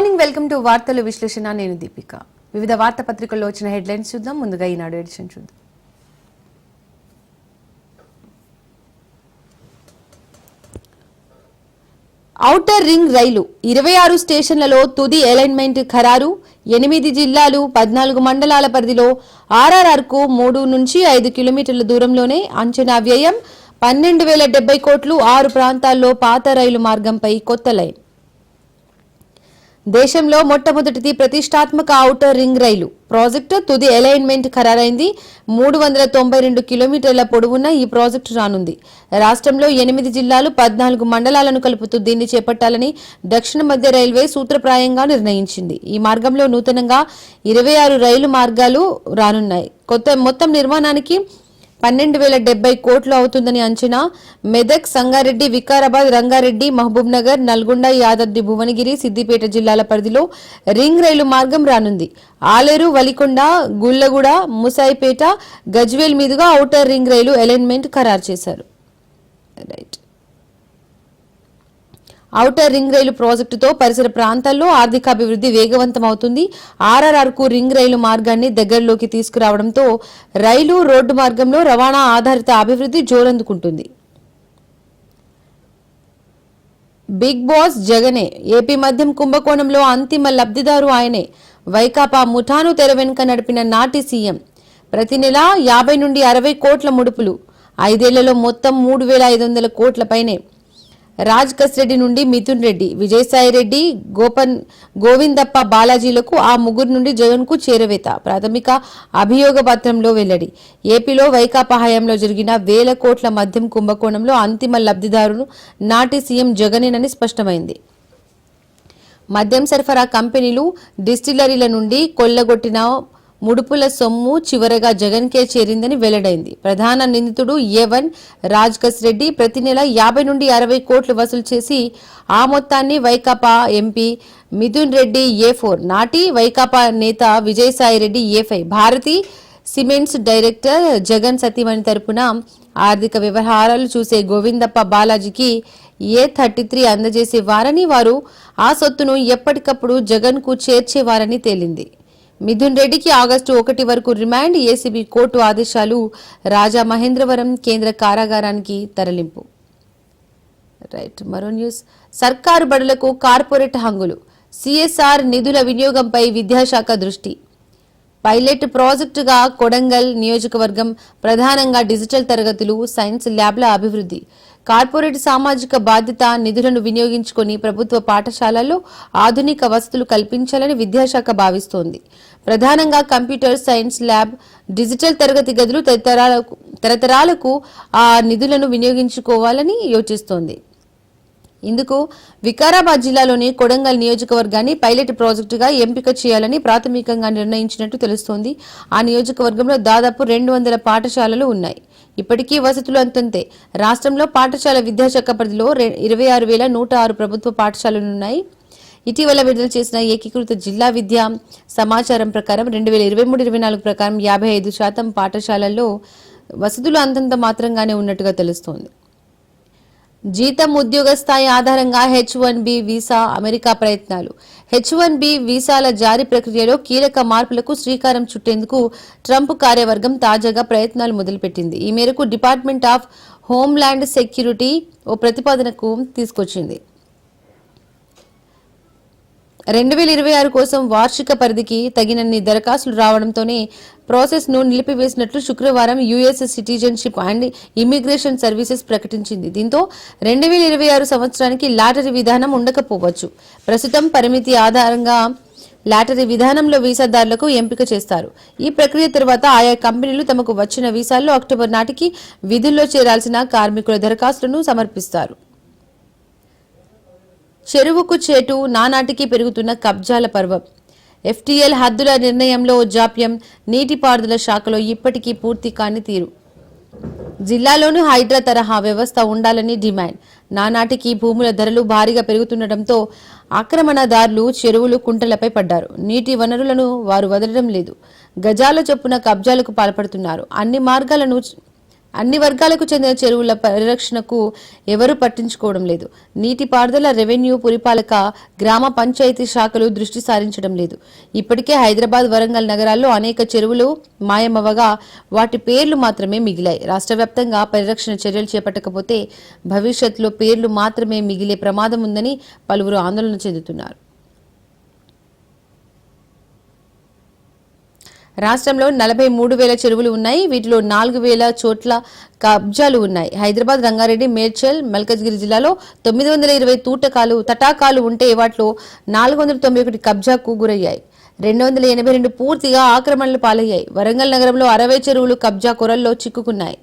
Morning welcome to వార్తల విశ్లేషణ. నేను దీపిక. వివిధ వార్తాపత్రికల్లో వచ్చిన హెడ్లైన్స్ చూద్దాం. ముందుగా ఈనాడు ఎడిషన్ చూద్దాం. ఔటర్ రింగ్ రైలు ఇరవై ఆరు స్టేషన్లలో తుది అలైన్మెంట్ ఖరారు. ఎనిమిది జిల్లాలు పద్నాలుగు మండలాల పరిధిలో ఆర్ఆర్ఆర్కు మూడు నుంచి ఐదు కిలోమీటర్ల దూరంలోనే అంచనా వ్యయం పన్నెండు వేల డెబ్బై కోట్లు ఆరు ప్రాంతాల్లో పాత రైలు మార్గంపై కొత్త లైన్. దేశంలో మొట్టమొదటిది ప్రతిష్టాత్మక ఔటర్ రింగ్ రైలు. ప్రాజెక్టు తుది అలైన్మెంట్ ఖరారైంది. మూడు వందల తొంభై రెండు కిలోమీటర్ల పొడవున్న ఈ ప్రాజెక్టు రానుంది. రాష్ట్రంలో ఎనిమిది జిల్లాలు పద్నాలుగు మండలాలను కలుపుతూ దీన్ని చేపట్టాలని దక్షిణ మధ్య రైల్వే సూత్రప్రాయంగా నిర్ణయించింది. ఈ మార్గంలో నూతనంగా ఇరవై ఆరు రైలు మార్గాలు రానున్నాయి. కొత్త మొత్తం నిర్మాణానికి పన్నెండు వేల డెబ్బై కోట్లు అవుతుందని అంచనా. మెదక్ సంగారెడ్డి వికారాబాద్ రంగారెడ్డి మహబూబ్ నగర్ నల్గొండ యాదాద్రి భువనగిరి సిద్దిపేట జిల్లాల పరిధిలో రింగ్ రైలు మార్గం రానుంది. ఆలేరు వలికొండ గుల్లగూడ ముసాయిపేట గజ్వేల్ మీదుగా ఔటర్ రింగ్ రైలు అలైన్మెంట్ ఖరారు చేశారు. రైట్ ఔటర్ రింగ్ రైలు ప్రాజెక్టుతో పరిసర ప్రాంతాల్లో ఆర్థికాభివృద్ధి వేగవంతం అవుతుంది రింగ్ రైలు మార్గాన్ని దగ్గరలోకి తీసుకురావడంతో రైలు రోడ్డు మార్గంలో రవాణా ఆధారిత అభివృద్ధి జోరందుకుంటుంది. బిగ్ బాస్ జగనే ఏపీ మద్యం కుంభకోణంలో అంతిమ లబ్ధిదారు ఆయనే. వైకాపా ముఠాను తెర వెనుక నడిపిన నాటి సీఎం. ప్రతి నెల యాభై నుండి అరవై కోట్ల ముడుపులు. ఐదేళ్ళలో మొత్తం మూడు వేల ఐదు వందల కోట్ల పైనే. రాజ్ కస్రెడ్డి నుండి మిథున్ రెడ్డి విజయసాయి రెడ్డి గోపన్ గోవిందప్ప బాలాజీలకు ఆ ముగ్గురు నుండి జగన్కు చేరవేత. ప్రాథమిక అభియోగ పత్రంలో వెల్లడి. ఏపీలో వైకాపా హయాంలో జరిగిన వేల కోట్ల మద్యం కుంభకోణంలో అంతిమ లబ్ధిదారును నాటి సీఎం జగనేనని స్పష్టమైంది. మద్యం సరఫరా కంపెనీలు డిస్టిలరీల నుండి కొల్లగొట్టిన ముడుపుల సొమ్ము చివరగా జగన్కే చేరిందని వెల్లడైంది. ప్రధాన నిందితుడు ఏ వన్ రాజ్కస్ రెడ్డి ప్రతి నెల యాభై నుండి అరవై కోట్లు వసూలు చేసి ఆ మొత్తాన్ని Vaikapa MP Mithun Reddy A four నాటి వైకాపా నేత Vijayasai Reddy A five Bharathi cements director Jagan సతీమణి తరపున ఆర్థిక వ్యవహారాలు చూసే గోవిందప్ప బాలాజీకి ఏ థర్టీ త్రీ అందజేసేవారని వారు ఆ సొత్తును ఎప్పటికప్పుడు జగన్కు చేర్చేవారని తేలింది. మిథున్ రెడ్డికి ఆగస్టు ఒకటి వరకు రిమాండ్ ఏసీబీ కోర్టు ఆదేశాలు. రాజా మహేంద్రవరం కేంద్ర కారాగారానికి తరలింపు. రైట్ మరో న్యూస్. సర్కారు బడులకు కార్పొరేట్ హంగులు. సిఎస్ఆర్ నిధుల వినియోగంపై విద్యాశాఖ దృష్టి. పైలట్ ప్రాజెక్టుగా కొడంగల్ నియోజకవర్గం ప్రధానంగా డిజిటల్ తరగతులు సైన్స్ ల్యాబ్ల అభివృద్ధి. కార్పొరేట్ సామాజిక బాధ్యత నిధులను వినియోగించుకొని ప్రభుత్వ పాఠశాలల్లో ఆధునిక వసతులు కల్పించాలని విద్యాశాఖ భావిస్తోంది. ప్రధానంగా కంప్యూటర్ సైన్స్ ల్యాబ్ డిజిటల్ తరగతి గదులు తదితరాలకు తరతరాలకు ఆ నిధులను వినియోగించుకోవాలని యోచిస్తోంది. ఇందుకు వికారాబాద్ జిల్లాలోని కొడంగల్ నియోజకవర్గాన్ని పైలట్ ప్రాజెక్టుగా ఎంపిక చేయాలని ప్రాథమికంగా నిర్ణయించినట్టు తెలుస్తోంది. ఆ నియోజకవర్గంలో దాదాపు రెండు వందల పాఠశాలలు ఉన్నాయి. ఇప్పటికీ వసతులు అంతంతే. రాష్ట్రంలో పాఠశాల విద్యాశాఖ పరిధిలో ఇరవై ఆరు వేల నూట ఆరు ప్రభుత్వ పాఠశాలలున్నాయి. ఇటీవల విడుదల చేసిన ఏకీకృత జిల్లా విద్యా సమాచారం ప్రకారం రెండు వేల ఇరవై మూడు ఇరవై నాలుగు ప్రకారం యాభై ఐదు శాతం పాఠశాలల్లో వసతులు అంతంత మాత్రంగానే ఉన్నట్టుగా తెలుస్తోంది. జీతం ఉద్యోగ స్థాయి ఆధారంగా H one B visa America ప్రయత్నాలు. హెచ్ వన్ బి వీసాల జారీ ప్రక్రియలో కీలక మార్పులకు శ్రీకారం చుట్టేందుకు ట్రంప్ కార్యవర్గం తాజాగా ప్రయత్నాలు మొదలుపెట్టింది. ఈ మేరకు డిపార్ట్మెంట్ ఆఫ్ హోంల్యాండ్ సెక్యూరిటీ ఓ ప్రతిపాదనకు తీసుకొచ్చింది. రెండు వేల ఇరవై ఆరు కోసం వార్షిక పరిధికి తగినన్ని దరఖాస్తులు రావడంతోనే ప్రాసెస్ను నిలిపివేసినట్లు శుక్రవారం US citizenship and immigration services ప్రకటించింది. దీంతో రెండు వేల ఇరవై ఆరు సంవత్సరానికి లాటరీ విధానం ఉండకపోవచ్చు. ప్రస్తుతం పరిమితి ఆధారంగా లాటరీ విధానంలో వీసాదారులకు ఎంపిక చేస్తారు. ఈ ప్రక్రియ తర్వాత ఆయా కంపెనీలు తమకు వచ్చిన వీసాల్లో అక్టోబర్ నాటికి విధుల్లో చేరాల్సిన కార్మికుల దరఖాస్తులను సమర్పిస్తారు. చెరువుకు చేటు నానాటికి పెరుగుతున్న కబ్జాల పర్వం. ఎఫ్టీఎల్ హద్దుల నిర్ణయంలో జాప్యం నీటిపారుదల శాఖలో ఇప్పటికీ పూర్తి కాని తీరు. జిల్లాలోనూ హైడ్రా తరహా వ్యవస్థ ఉండాలని డిమాండ్. నానాటికి భూముల ధరలు భారీగా పెరుగుతుండటంతో ఆక్రమణదారులు చెరువులు కుంటలపై పడ్డారు. నీటి వనరులను వారు వదలడం లేదు. గజాల చొప్పున కబ్జాలకు పాల్పడుతున్నారు. అన్ని మార్గాలను అన్ని వర్గాలకు చెందిన చెరువుల పరిరక్షణకు ఎవరూ పట్టించుకోవడం లేదు. నీటిపారుదల రెవెన్యూ పురిపాలక గ్రామ పంచాయతీ శాఖలు దృష్టి సారించడం లేదు. ఇప్పటికే హైదరాబాద్ వరంగల్ నగరాల్లో అనేక చెరువులు మాయమవగా వాటి పేర్లు మాత్రమే మిగిలాయి. రాష్ట్ర వ్యాప్తంగా పరిరక్షణ చర్యలు చేపట్టకపోతే భవిష్యత్తులో పేర్లు మాత్రమే మిగిలే ప్రమాదం ఉందని పలువురు ఆందోళన చెందుతున్నారు. రాష్ట్రంలో నలభై మూడు వేల చెరువులు ఉన్నాయి. వీటిలో నాలుగు వేల చోట్ల కబ్జాలు ఉన్నాయి. హైదరాబాద్ రంగారెడ్డి మేడ్చల్ మల్కజ్గిరి జిల్లాలో తొమ్మిది వందల ఇరవై తూటకాలు తటాకాలు ఉంటే వాటిలో నాలుగు వందల తొంభై ఒకటి కబ్జాకు గురయ్యాయి. రెండు వందల ఎనభై రెండు పూర్తిగా ఆక్రమణలు పాలయ్యాయి. వరంగల్ నగరంలో అరవై చెరువులు కబ్జా కొరల్లో చిక్కుకున్నాయి.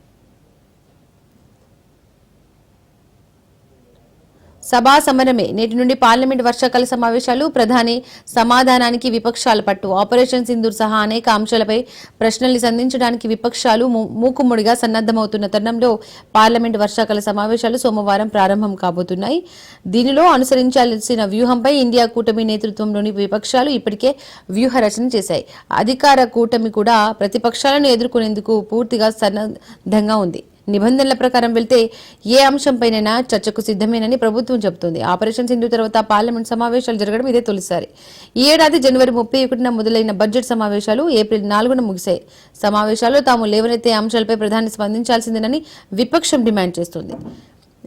సభా సమరమే. నేటి నుండి పార్లమెంట్ వర్షాకాల సమావేశాలు ప్రధాని సమాధానానికి విపక్షాల పట్టు. ఆపరేషన్ సింధూర్ సహా అనేక అంశాలపై ప్రశ్నల్ని సంధించడానికి విపక్షాలు మూ- సన్నద్దమవుతున్న సన్నద్ధమవుతున్న తరుణంలో పార్లమెంట్ వర్షాకాల సమావేశాలు సోమవారం ప్రారంభం కాబోతున్నాయి. దీనిలో అనుసరించాల్సిన వ్యూహంపై ఇండియా కూటమి నేతృత్వంలోని విపక్షాలు ఇప్పటికే వ్యూహ రచన చేశాయి. అధికార కూటమి కూడా ప్రతిపక్షాలను ఎదుర్కొనేందుకు పూర్తిగా సన్నద్ధంగా ఉంది. నిబంధనల ప్రకారం వెళ్తే ఏ అంశంపైనైనా చర్చకు సిద్ధమేనని ప్రభుత్వం చెబుతోంది. ఆపరేషన్ సింధు తర్వాత పార్లమెంట్ సమావేశాలు జరగడం ఇదే తొలిసారి. ఈ ఏడాది జనవరి ముప్పై ఒకటిన మొదలైన బడ్జెట్ సమావేశాలు ఏప్రిల్ నాలుగున ముగిశాయి. సమావేశాల్లో తాము లేవనెత్తే అంశాలపై ప్రధాని స్పందించాల్సిందేనని విపక్షం డిమాండ్ చేస్తోంది.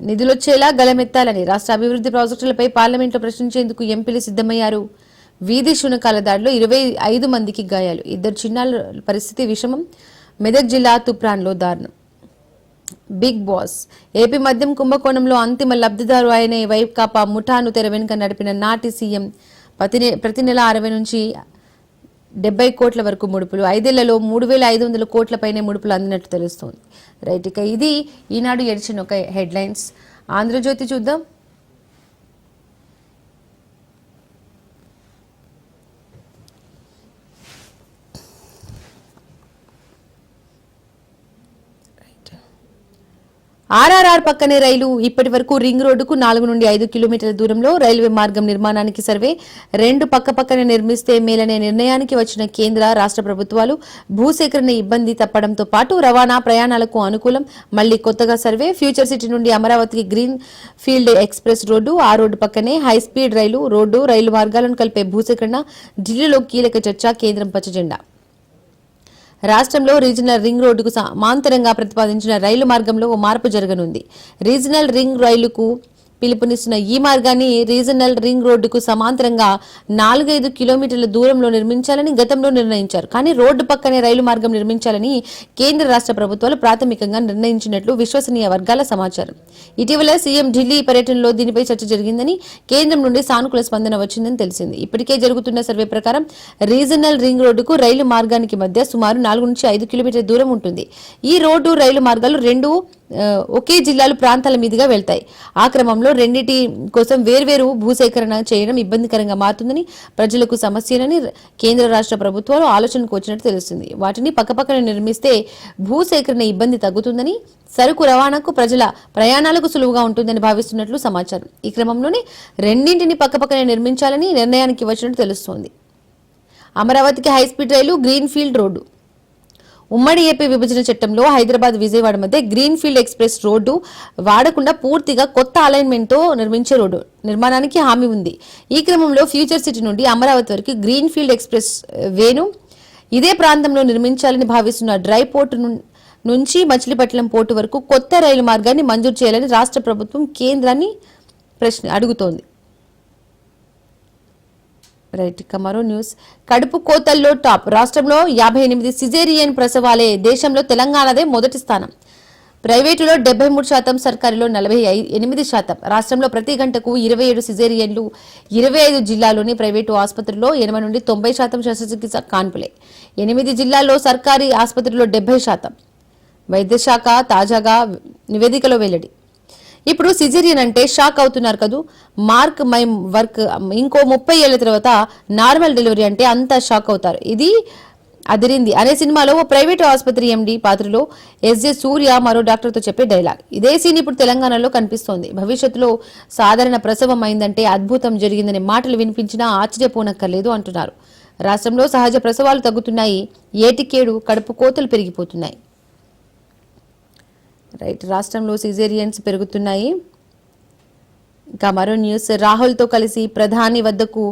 నిధులొచ్చేలా గలమెత్తాలని రాష్ట్ర అభివృద్ధి ప్రాజెక్టులపై పార్లమెంట్లో ప్రశ్నించేందుకు ఎంపీలు సిద్ధమయ్యారు. వీధి శునకాల దాడిలో ఇరవై ఐదు మందికి గాయాలు. ఇద్దరు చిన్నారుల పరిస్థితి విషమం. మెదక్ జిల్లా తుప్రాన్లో దారుణం. Big boss. ఏపీ మద్యం కుంభకోణంలో అంతిమ లబ్ధిదారు అయిన వైకాపా ముఠాను తెర వెనుక నడిపిన నాటి సీఎం ప్రతి నె- ప్రతి నెల అరవై నుంచి డెబ్బై కోట్ల వరకు ముడుపులు ఐదేళ్ళలో మూడు వేల ఐదు వందల కోట్ల పైనే ముడుపులు అందినట్లు తెలుస్తోంది. రైట్ ఇక ఇది ఈనాడు ఎడిచిన ఒక హెడ్లైన్స్. ఆంధ్రజ్యోతి చూద్దాం. ఆర్ఆర్ఆర్ పక్కనే రైలు ఇప్పటి వరకు రింగ్ రోడ్డుకు నాలుగు నుండి ఐదు కిలోమీటర్ల దూరంలో రైల్వే మార్గం నిర్మాణానికి సర్వే రెండు పక్క పక్కనే నిర్మిస్తే మేలనే నిర్ణయానికి వచ్చిన కేంద్ర రాష్ట్ర ప్రభుత్వాలు భూసేకరణ ఇబ్బంది తప్పడంతో పాటు రవాణా ప్రయాణాలకు అనుకూలం మళ్ళీ కొత్తగా సర్వే ఫ్యూచర్ సిటీ నుండి అమరావతికి గ్రీన్ ఫీల్డ్ ఎక్స్ప్రెస్ రోడ్డు ఆ రోడ్డు పక్కనే high speed rail road rail మార్గాలను కలిపే భూసేకరణ ఢిల్లీలో కీలక చర్చ కేంద్రం పచ్చజెండా. రాష్ట్రంలో రీజనల్ రింగ్ రోడ్డుకు సమాంతరంగా ప్రతిపాదించిన రైలు మార్గంలో ఓ మార్పు జరగనుంది. రీజనల్ రింగ్ రైలుకు పిలుపునిస్తున్న ఈ మార్గాన్ని రీజనల్ రింగ్ రోడ్డుకు సమాంతరంగా నాలుగైదు కిలోమీటర్ల దూరంలో నిర్మించాలని గతంలో నిర్ణయించారు. కానీ రోడ్డు పక్కనే రైలు మార్గం నిర్మించాలని కేంద్ర రాష్ట్ర ప్రభుత్వాలు ప్రాథమికంగా నిర్ణయించినట్లు విశ్వసనీయ వర్గాల సమాచారం. ఇటీవల సీఎం ఢిల్లీ పర్యటనలో దీనిపై చర్చ జరిగిందని కేంద్రం నుండి సానుకూల స్పందన వచ్చిందని తెలిసింది. ఇప్పటికే జరుగుతున్న సర్వే ప్రకారం రీజనల్ రింగ్ రోడ్డుకు రైలు మార్గానికి మధ్య సుమారు నాలుగు నుంచి ఐదు కిలోమీటర్ల దూరం ఉంటుంది. ఈ రోడ్డు రైలు మార్గాలు రెండు ఒకే జిల్లాలు ప్రాంతాల మీదుగా వెళ్తాయి. ఆ క్రమంలో రెండింటి కోసం వేర్వేరు భూసేకరణ చేయడం ఇబ్బందికరంగా మారుతుందని ప్రజలకు సమస్యలని కేంద్ర రాష్ట్ర ప్రభుత్వాలు ఆలోచనకు వచ్చినట్టు తెలుస్తుంది. వాటిని పక్కపక్కన నిర్మిస్తే భూసేకరణ ఇబ్బంది తగ్గుతుందని సరుకు రవాణాకు ప్రజల ప్రయాణాలకు సులువుగా ఉంటుందని భావిస్తున్నట్లు సమాచారం. ఈ క్రమంలోనే రెండింటిని పక్కపక్కనే నిర్మించాలని నిర్ణయానికి వచ్చినట్టు తెలుస్తోంది. అమరావతికి high speed rail green field road. ఉమ్మడి ఏపీ విభజన చట్టంలో హైదరాబాద్ విజయవాడ మధ్య గ్రీన్ ఫీల్డ్ ఎక్స్ప్రెస్ రోడ్డు వాడకుండా పూర్తిగా కొత్త అలైన్మెంట్తో నిర్మించే రోడ్డు నిర్మాణానికి హామీ ఉంది. ఈ క్రమంలో ఫ్యూచర్ సిటీ నుండి అమరావతి వరకు గ్రీన్ ఫీల్డ్ ఎక్స్ప్రెస్ వేను ఇదే ప్రాంతంలో నిర్మించాలని భావిస్తున్న డ్రై పోర్టు నుంచి మచిలీపట్నం పోర్టు వరకు కొత్త రైలు మార్గాన్ని మంజూరు చేయాలని రాష్ట్ర ప్రభుత్వం కేంద్రాన్ని ప్రశ్న అడుగుతోంది. రైట్ ఇక మరో న్యూస్. కడుపు కోతల్లో టాప్. రాష్ట్రంలో యాభై ఎనిమిది సిజేరియన్ ప్రసవాలే దేశంలో తెలంగాణదే మొదటి స్థానం. ప్రైవేటులో డెబ్బై మూడు శాతం సర్కారులో నలభై ఎనిమిది శాతం. రాష్ట్రంలో ప్రతి గంటకు ఇరవై ఏడు సిజేరియన్లు ఇరవై ఐదు జిల్లాలోని ప్రైవేటు ఆసుపత్రుల్లో ఎనభై నుండి తొంభై శాతం శస్త్రచికిత్స కాన్పులే. ఎనిమిది జిల్లాల్లో సర్కారీ ఆసుపత్రుల్లో డెబ్బై శాతం. వైద్యశాఖ తాజాగా నివేదికలో వెల్లడి. ఇప్పుడు సిజేరియన్ అంటే షాక్ అవుతున్నారు కదూ. మార్క్ మై వర్క్ ఇంకో ముప్పై ఏళ్ళ తర్వాత నార్మల్ డెలివరీ అంటే అంతా షాక్ అవుతారు. ఇది అదిరింది. అనే సినిమాలో ఓ ప్రైవేట్ ఆసుపత్రి ఎండి పాత్రలో ఎస్జే సూర్య మరో డాక్టర్తో చెప్పే డైలాగ్. ఇదే సీన్ ఇప్పుడు తెలంగాణలో కనిపిస్తోంది. భవిష్యత్తులో సాధారణ ప్రసవం అయిందంటే అద్భుతం జరిగిందనే మాటలు వినిపించినా ఆశ్చర్యపోనక్కర్లేదు అంటున్నారు. రాష్ట్రంలో సహజ ప్రసవాలు తగ్గుతున్నాయి. ఏటికేడు కడుపు కోతలు పెరిగిపోతున్నాయి. రైట్ రాష్ట్రంలో సిజేరియన్స్ పెరుగుతున్నాయి. ఇంకా మరో న్యూస్ రాహుల్తో కలిసి ప్రధాని వద్దకు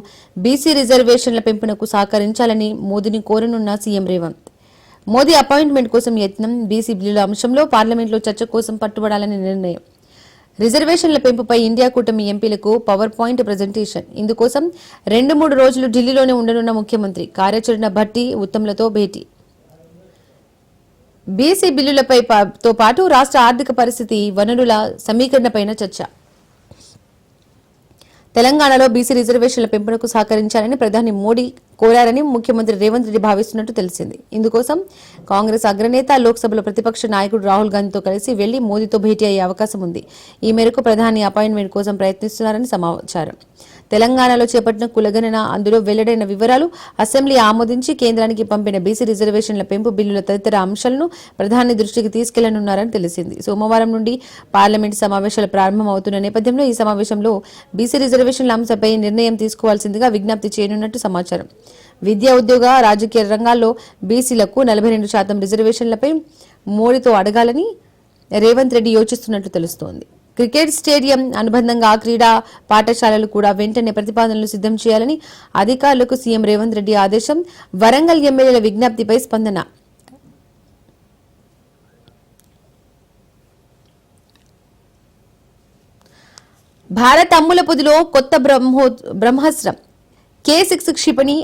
బీసీ రిజర్వేషన్ల పెంపునకు సహకరించాలని మోదీని కోరనున్న సీఎం రేవంత్. మోదీ అపాయింట్మెంట్ కోసం యత్నం బీసీ బిల్లుల అంశంలో పార్లమెంట్లో చర్చ కోసం పట్టుబడాలని నిర్ణయం. రిజర్వేషన్ల పెంపుపై ఇండియా కూటమి ఎంపీలకు పవర్ పాయింట్ ప్రజెంటేషన్ ఇందుకోసం రెండు మూడు రోజులు ఢిల్లీలోనే ఉండనున్న ముఖ్యమంత్రి. కార్యాచరణ భట్టి ఉత్తమ్లతో భేటీ. బీసీ బిల్లులపై తో పాటు రాష్ట్ర ఆర్థిక పరిస్థితి వనరుల సమీకరణపైన చర్చ. తెలంగాణలో బీసీ రిజర్వేషన్ల పెంపునకు సహకరించాలని ప్రధాని మోడీ కోరారని ముఖ్యమంత్రి రేవంత్ రెడ్డి భావిస్తున్నట్టు తెలిసింది. ఇందుకోసం కాంగ్రెస్ అగ్రనేత లోక్సభలో ప్రతిపక్ష నాయకుడు రాహుల్ గాంధీతో కలిసి వెళ్ళి మోదీతో భేటీ అయ్యే అవకాశం ఉంది ఈ మేరకు ప్రధాని అపాయింట్మెంట్ కోసం ప్రయత్నిస్తున్నారని సమాచారం. తెలంగాణలో చేపట్టిన కులగణన అందులో వెల్లడైన వివరాలు అసెంబ్లీ ఆమోదించి కేంద్రానికి పంపిన బీసీ రిజర్వేషన్ల పెంపు బిల్లుల తదితర అంశాలను ప్రధాని దృష్టికి తీసుకెళ్ళనున్నారని తెలిసింది. సోమవారం నుండి పార్లమెంట్ సమావేశాలు ప్రారంభమవుతున్న నేపథ్యంలో ఈ సమావేశంలో బీసీ రిజర్వేషన్ల అంశంపై నిర్ణయం తీసుకోవాల్సిందిగా విజ్ఞప్తి చేయనున్నట్టు సమాచారం. విద్యా ఉద్యోగ రాజకీయ రంగాల్లో బీసీలకు నలభై రెండు శాతం రిజర్వేషన్లపై మోడీతో అడగాలని రేవంత్ రెడ్డి యోచిస్తున్నట్లు తెలుస్తోంది. క్రికెట్ స్టేడియం అనుబంధంగా క్రీడా పాఠశాలలు కూడా వెంటనే ప్రతిపాదనలు సిద్ధం చేయాలని అధికారులకు సీఎం రేవంత్ రెడ్డి ఆదేశం. వరంగల్ ఎమ్మెల్యేల విజ్ఞప్తిపై స్పందన. భారత్ అమ్ముల పొదిలో కొత్త బ్రహ్మో బ్రహ్మాస్త్రం. కే సిక్స్ క్షిపణి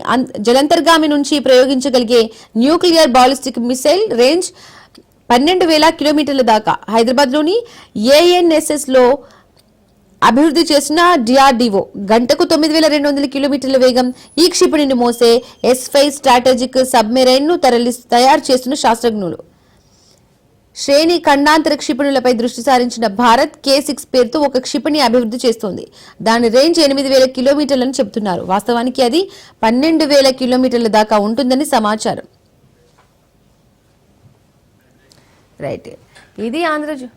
జలంతర్గామి నుంచి ప్రయోగించగలిగే న్యూక్లియర్ బాలిస్టిక్ మిసైల్ రేంజ్ పన్నెండు వేల కిలోమీటర్ల దాకా హైదరాబాద్లోని ఏఎన్ఎస్ఎస్లో అభివృద్ధి చేసిన డిఆర్డిఓ గంటకు తొమ్మిది వేల రెండు వందల కిలోమీటర్ల వేగం ఈ క్షిపణిని మోసే ఎస్ ఫైవ్ స్ట్రాటజిక్ సబ్మెరైన్ను తరలి తయారు చేస్తున్న శాస్త్రజ్ఞులు. శ్రేణి ఖండాంతర క్షిపణులపై దృష్టి సారించిన భారత్ కే సిక్స్ పేరుతో ఒక క్షిపణి అభివృద్ధి చేస్తోంది. దాని రేంజ్ ఎనిమిది వేల కిలోమీటర్లని చెబుతున్నారు. వాస్తవానికి అది పన్నెండు వేల కిలోమీటర్ల దాకా ఉంటుందని సమాచారం. రైట్. ఇది ఆంధ్రజ్యో